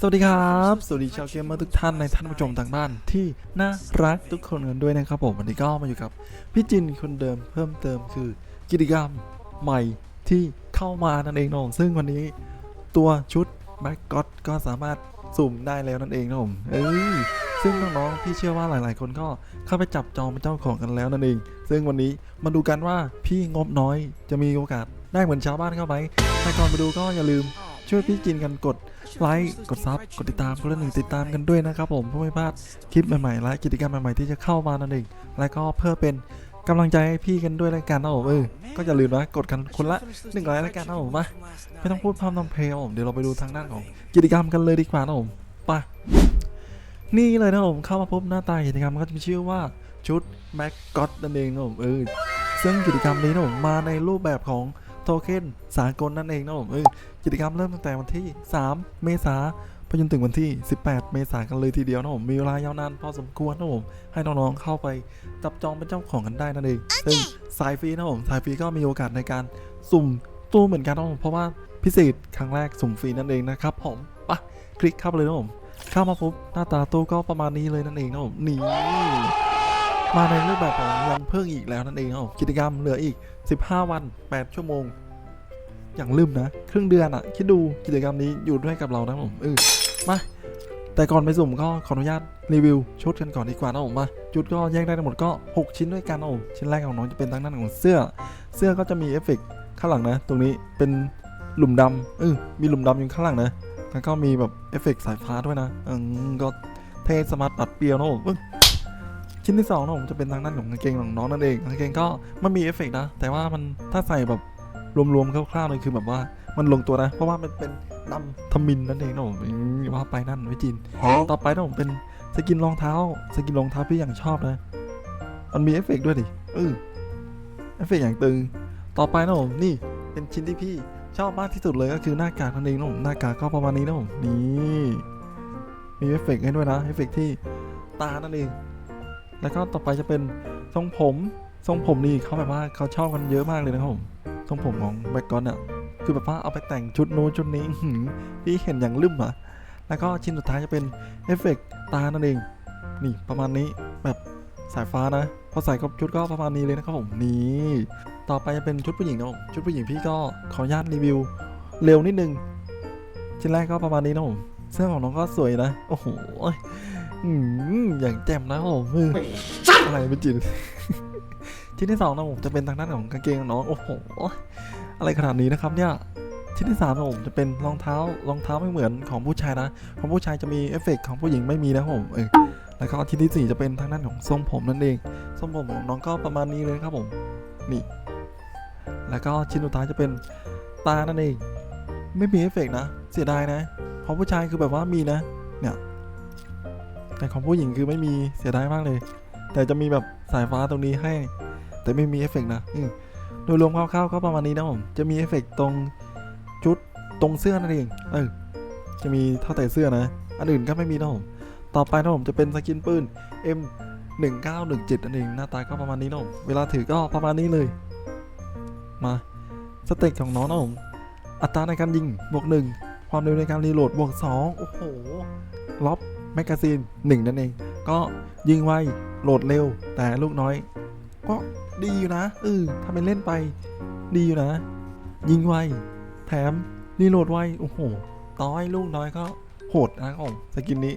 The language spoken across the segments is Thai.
สวัสดีครับ สวัสดีชาวเกมเมอร์ทุกท่านในท่านผู้ชมทางบ้านที่น่ารักทุกคนกันด้วยนะครับผมวันนี้ก็มาอยู่กับพี่จินคนเดิมเพิ่มเติมคือกิจกรรมใหม่ที่เข้ามานั่นเองนะผมซึ่งวันนี้ตัวชุดแบ็กก็อตก็สามารถสุ่มได้แล้วนั่นเองนะผมเอ้ยซึ่งน้องๆพี่เชื่อว่าหลาย ๆ คนก็เข้าไปจับจองเป็นเจ้าของกันแล้วนั่นเอง ซึ่งวันนี้มาดูกันว่าพี่งบน้อยจะมีโอกาสได้เหมือนชาวบ้านเข้าไหมแต่ก่อนไปดูก็อย่าลืม ช่วยพี่จินกันกดไลค์กดซับกดติดตามคนละหนึ่งติดตามกันด้วยนะครับผมเพื่อไม่พลาดคลิปใหม่ๆและกิจกรรมใหม่ๆที่จะเข้ามานั่นเองและก็เพื่อเป็นกำลังใจให้พี่กันด้วยรายการนะผมเออก็อย่าลืมนะกดกันคนละหนึ่งไลค์รายการนะผมมาไม่ต้องพูดพร่ำทำเพลงผมเดี๋ยวเราไปดูทางด้านของกิจกรรมกันเลยดีกว่านะผมไปนี่เลยนะผมเข้ามาพบหน้าตากิจกรรมก็จะมีชื่อว่าชุดแม็กก็ตนั่นเองนะผมเออซึ่งกิจกรรมนี้นะผมมาในรูปแบบของ โทเค็นสากลนั่นเองนะผมเออกิจกรรมเริ่มตั้งแต่วันที่ 3 เมษายนไปจนถึงวันที่ 18 เมษายนกันเลยทีเดียวนะผม มีเวลายาวนานพอสมควรนะผม ให้น้องๆเข้าไปจับจองเป็นเจ้าของกันได้นั่นเอง ซึ่งสายฟรีนะผม สายฟรีก็มีโอกาสในการสุ่มตู้เหมือนกันนะผม เพราะว่าพิเศษครั้งแรกสุ่มฟรีนั่นเองนะครับผมไปะคลิกเข้าไปเลยนะผม เข้ามาปุ๊บหน้าตาตู้ก็ประมาณนี้เลยนั่นเองนะผม นี่ มาในรูปแบบของวันเพิ่งอีกแล้วนั่นเองนะผมกิจกรรมเหลืออีก 15 วัน 8 ชั่วโมง อย่างลืมนะ ครึ่งเดือนอะคิดดูกิจกรรมนี้อยู่ด้วยกับเรานะผมเออมาแต่ก่อนไปสุ่มก็ขออนุญาตรีวิวชุดกันก่อนดีกว่านะผมมาชุดก็แยกได้ทั้งหมดก็ 6 ชิ้นด้วยกันนะผมชิ้นแรกของน้องจะเป็นทางด้านของเสื้อ เสื้อก็จะมีเอฟเฟกต์ข้างหลังนะ ตรงนี้เป็นหลุมดำเออมีหลุมดำอยู่ข้างหลังนะแล้วก็มีแบบเอฟเฟกต์สายฟ้าด้วยนะอืมก็เทสมาร์ทตัดเปียวนะผมเอ้ย ชิ้นที่สองนะผมจะเป็นทางด้านของกางเกงของน้องนั่นเองกางเกงก็มันมีเอฟเฟกต์นะ แต่ว่ามันถ้าใส่แบบรวมๆคร่าวๆเลยคือแบบว่ามันลงตัวนะ เพราะว่ามันเป็นนำทมินนั่นเองนะผมอืมว่าไปนั่นไว้จินต่อไปนะผมเป็นสกินรองเท้า สกินรองเท้าพี่อย่างชอบนะ มันมีเอฟเฟกต์ด้วยดิเออเอฟเฟกต์อย่างตึง ต่อไปนะผมนี่เป็นชิ้นที่พี่ชอบมากที่สุดเลยก็คือหน้ากากนั่นเองนะผมหน้ากากก็ประมาณนี้นะผมนี่มีเอฟเฟกต์ให้ด้วยนะเอฟเฟกต์ที่ตานั่นเอง แล้วก็ต่อไปจะเป็นทรงผม ทรงผมนี่เขาแบบว่าเขาชอบกันเยอะมากเลยนะครับผมทรงผมของแบ็กกอนเนี่ยคือแบบว่าเอาไปแต่งชุดนู้นชุดนี้หืพี่เห็นอย่างลืมอะแล้วก็ชิ้นสุดท้ายจะเป็นเอฟเฟกต์ตานั่นเอง นี่ประมาณนี้แบบสายฟ้านะพอใส่กับชุดก็ประมาณนี้เลยนะครับผมนี่ต่อไปจะเป็นชุดผู้หญิงนะผมชุดผู้หญิงพี่ก็ขออนุญาตรีวิว เร็วนิดนึงชิ้นแรกก็ประมาณนี้นะผมเสื้อของน้องก็สวยนะ โอ้โห อืมอย่างแจ่มนะครับผมมืออะไรเป็นจินชิ้นที่สองนะผมจะเป็นทางด้านของกางเกงน้องโอ้โหอะไรขนาดนี้นะครับเนี่ยชิ้นที่สามนะผมจะเป็นรองเท้ารองเท้าไม่เหมือนของผู้ชายนะของผู้ชายจะมีเอฟเฟกต์ของผู้หญิงไม่มีนะผมเออแล้วก็ชิ้นที่สี่จะเป็นทางด้านของทรงผมนั่นเองทรงผมของน้องก็ประมาณนี้เลยครับผมนี่ แล้วก็ชิ้นสุดท้ายจะเป็นตานั่นเอง ไม่มีเอฟเฟกต์นะ เสียดายนะของผู้ชายคือแบบว่ามีนะ แต่ของผู้หญิงคือไม่มีเสียดายมากเลย แต่จะมีแบบสายฟ้าตรงนี้ให้ แต่ไม่มีเอฟเฟกต์นะโดยรวมคร่าวๆก็ประมาณนี้นะผม จะมีเอฟเฟกต์ตรงชุดตรงเสื้อนั่นเองเออจะมีเท่าแต่เสื้อนะ อันอื่นก็ไม่มีนะผม ต่อไปนะผมจะเป็นสกินปืน M 1917นั่นเองหน้าตาก็ประมาณนี้นะผม เวลาถือก็ประมาณนี้เลย มาสเต็กของน้องนะผม อัตราในการยิงบวกหนึ่งความเร็วในการรีโหลดบวกสองโอ้โหล็อบ แมกกาซีนหนึ่งนั่นเอง ก็ยิงไวโหลดเร็ว แต่ลูกน้อย ก็ดีอยู่นะเออทำเป็นเล่นไป ดีอยู่นะ ยิงไวแถมรีโหลดไวโอ้โหต่อยลูกน้อยก็โหดนะครับผมสกินนี้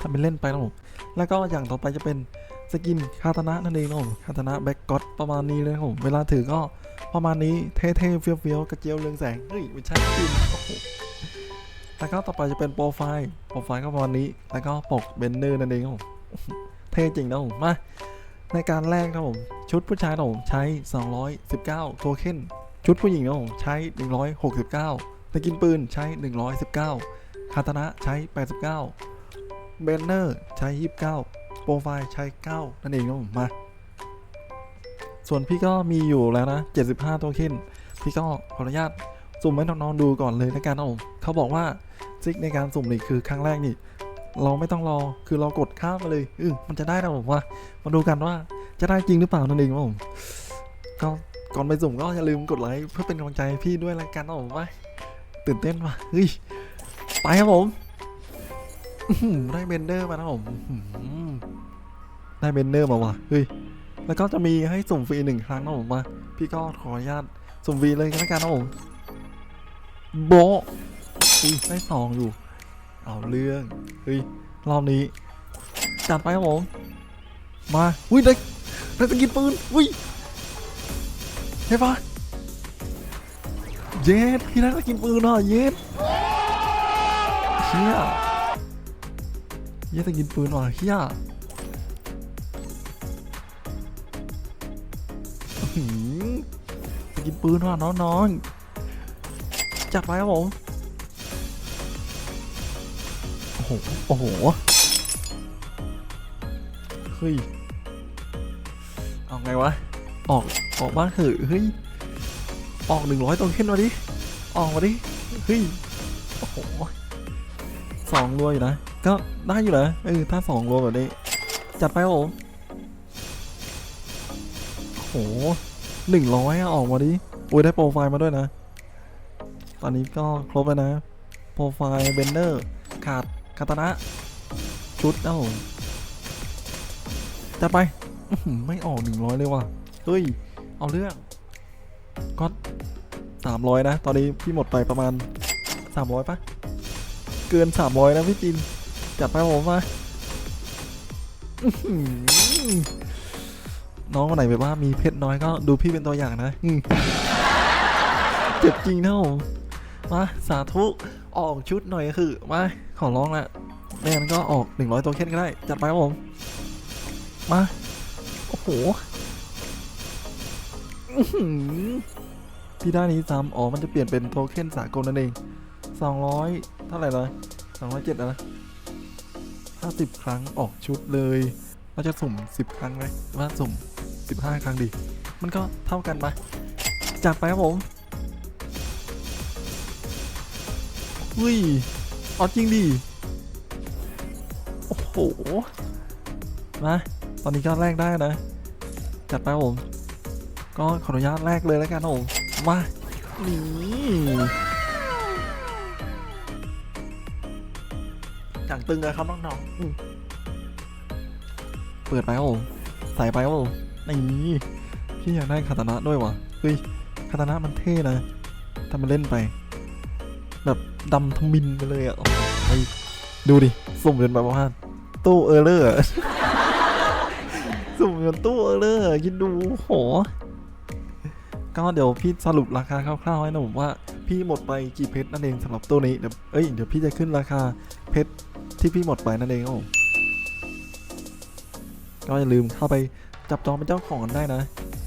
ทำเป็นเล่นไปนะผมแล้วก็อย่างต่อไปจะเป็นสกินคาตานะนั่นเองนะผมคาตานะแบ็กก็อตประมาณนี้เลยครับผมเวลาถือก็ประมาณนี้เท่ๆเฟี้ยวๆกระเจียวเรืองแสงเฮ้ยไม่ใช่สกินโอ้โห แล้วก็ต่อไปจะเป็นโปรไฟล์ โปรไฟล์ก็ประมาณนี้ แล้วก็ปกเบนเนอร์นั่นเองครับเท่จริงนะผม มา ในการแรกครับผม ชุดผู้ชายนะผมใช้ 219 โทเค็น ชุดผู้หญิงนะผมใช้ 169สกินปืนใช้ 119 คาตานะใช้ 89 เบนเนอร์ใช้ 29 โปรไฟล์ใช้ 9 นั่นเองนะผม มา ส่วนพี่ก็มีอยู่แล้วนะ 75 โทเค็น พี่ก็ขออนุญาตสุ่มให้น้องๆดูก่อนเลยนะกันนะผมเขาบอกว่า ซิกในการสุ่มนี่คือครั้งแรกนี่ เราไม่ต้องรอคือเรากดข้ามไปเลยเออมันจะได้นะผมว่ามาดูกันว่าจะได้จริงหรือเปล่านั่นเองครับผมก็ก่อนไปสุ่มก็อย่าลืมกดไลค์เพื่อเป็นกำลังใจพี่ด้วยละกันนะผมว่าตื่นเต้นว่ะเฮ้ยไปครับผมได้เบนเดอร์มานะผมได้เบนเดอร์มาว่ะเฮ้ยแล้วก็จะมีให้สุ่มฟรีหนึ่งครั้งนะผมมาพี่ก็ขออนุญาตสุ่มฟรีเลยกันล้วกันนะผมโบ อุ้ยได้สองอยู่ เอาเรื่องเฮ้ยรอบนี้จัดไปครับผม มาอุ้ยได้ได้สกินปืนอุ้ยเฮ้ยปะเย็ดพี่ได้สกินปืนอะเย็ดเฮียเฮียจะกินปืนว่ะเฮียอื้อหือจะกินปืนว่ะน้องๆจัดไปครับผม โอ้โห เฮ้ย เอาไงวะ ออก ออกบ้านเถอะเฮ้ย ออกหนึ่งร้อยตัวขึ้นมาดิ ออกมาดิ เฮ้ย โอ้โหสองรัวอยู่นะ ก็ได้อยู่นะเออถ้าสองรัวแบบนี้ จัดไปครับผมโอ้โหหนึ่งร้อยออกมาดิโอ้ยได้โปรไฟล์มาด้วยนะ ตอนนี้ก็ครบแล้วนะ โปรไฟล์เบนเดอร์ขาด คาตานะชุดนะผมจัดไปไม่ออกหนึ่งร้อยเลยว่ะเฮ้ย เอาเรื่องก็สามร้อยนะ ตอนนี้พี่หมดไปประมาณสามร้อยปะเกินสามร้อยนะพี่จิน จัดไปผมมาน้องคนไหนแบบว่ามีเพชรน้อยก็ดูพี่เป็นตัวอย่างนะเจ็บจริงนะผมมาสาธุ ออกชุดหน่อยก็คือมาขอร้องละไม่นก็ออก 100 ตัวเค้นก็ได้ จัดไปครับผม มา โอ้โหที่ด้านนี้ซ้ำอ๋อ มันจะเปลี่ยนเป็นโทเค็นสากลนั่นเอง 200 เท่าไหร่เละ207นะ50 ครั้งออกชุดเลยเราจะสุ่ม 10 ครั้งไหมว่าสุ่ม 15 ครั้งดี มันก็เท่ากันปจัดไปครับผม อุ้ยเอาจริงดิ โอ้โหมาตอนนี้ก็แลกได้นะ จัดไปผม ก็ขออนุญาตแลกเลยแล้วกันผมมานี่จังตึงเลยครับน้องๆอืมเปิดไปครับผมใส่ไปครับผมนี่พี่อยากได้คาตานะด้วยวะเฮ้ยคาตานะมันเท่นะถ้ามันเล่นไป แบบดำทั้งบินไปเลยอะโอ้ดูดิ สุ่มจนแบบว่าตู้เออร์เลอร์สุ่มจนตู้เออร์เลอร์คิดดูโห ก็เดี๋ยวพี่สรุปราคาคร่าวๆให้นะผมว่าพี่หมดไปกี่เพชรนั่นเองสำหรับตัวนี้เดี๋ยวเอ้ยเดี๋ยวพี่จะขึ้นราคาเพชรที่พี่หมดไปนั่นเองครับก็อย่าลืมเข้าไปจับจองเป็นเจ้าของกันได้นะ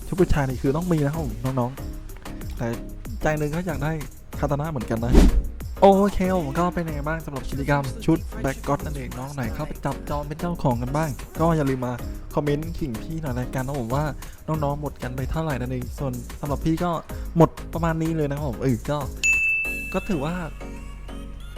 ชุดผู้ชายนี่คือต้องมีนะครับน้องๆ แต่ใจหนึ่งก็อยากได้คาตานะเหมือนกันนะ โอเคผมก็เป็นยังไงบ้างสำหรับกิจกรรมชุดแบ็กก็อตนั่นเองน้องไหนเข้าไปจับจองเป็นเจ้าของกันบ้าง ก็อย่าลืมมาคอมเมนต์ขิงพี่หน่อยรายการนะผมว่าน้องๆหมดกันไปเท่าไหร่นั่นเองส่วนสำหรับพี่ก็หมดประมาณนี้เลยนะครับผมเออก็ ก็ถือว่า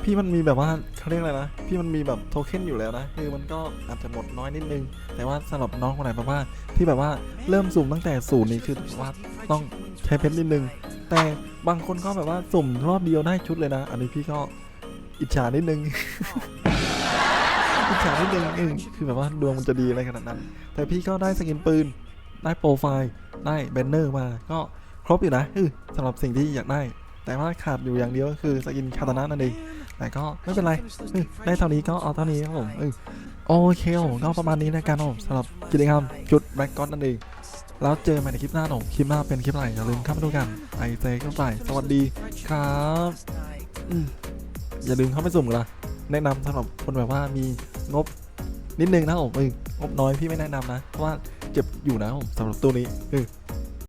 พี่มันมีแบบว่าเขาเรียกอะไรนะพี่มันมีแบบโทเค็นอยู่แล้วนะคือมันก็อาจจะหมดน้อยนิดนึง แต่ว่าสำหรับน้องคนไหนแบบว่าที่แบบว่าเริ่มสุ่มตั้งแต่ศูนย์นี้คือว่าต้องใช้เพชรนิดนึง แต่บางคนก็แบบว่าสุ่มรอบเดียวได้ชุดเลยนะ อันนี้พี่ก็อิจฉานิดนึง อิจฉานิดนึงเออคือแบบว่าดวงมันจะดีอะไรขนาดนั้น แต่พี่ก็ได้สกินปืน ได้โปรไฟล์ ได้แบนเนอร์มา ก็ครบอยู่นะเออสำหรับสิ่งที่อยากได้ แต่ว่าขาดอยู่อย่างเดียวก็คือสกินคาตานะนั่นเอง แต่ก็ไม่เป็นไร ได้เท่านี้ก็เอาเท่านี้ครับผมเออโอเคผมก็ประมาณนี้นะการสำหรับกิจกรรมจุดแบ็กก้อนนั่นเอง แล้วเจอกันใหม่ในคลิปหน้าผมคลิปหน้าเป็นคลิปอะไรอย่าลืมเข้ามาดูกันไอเซก็ไปสวัสดีครับอย่าลืมเข้าไปสุ่มกันละแนะนำสำหรับคนแบบว่ามีงบนิดนึงนะผมเอองบน้อยพี่ไม่แนะนำนะเพราะว่าเจ็บอยู่นะผมสำหรับตัวนี้เออ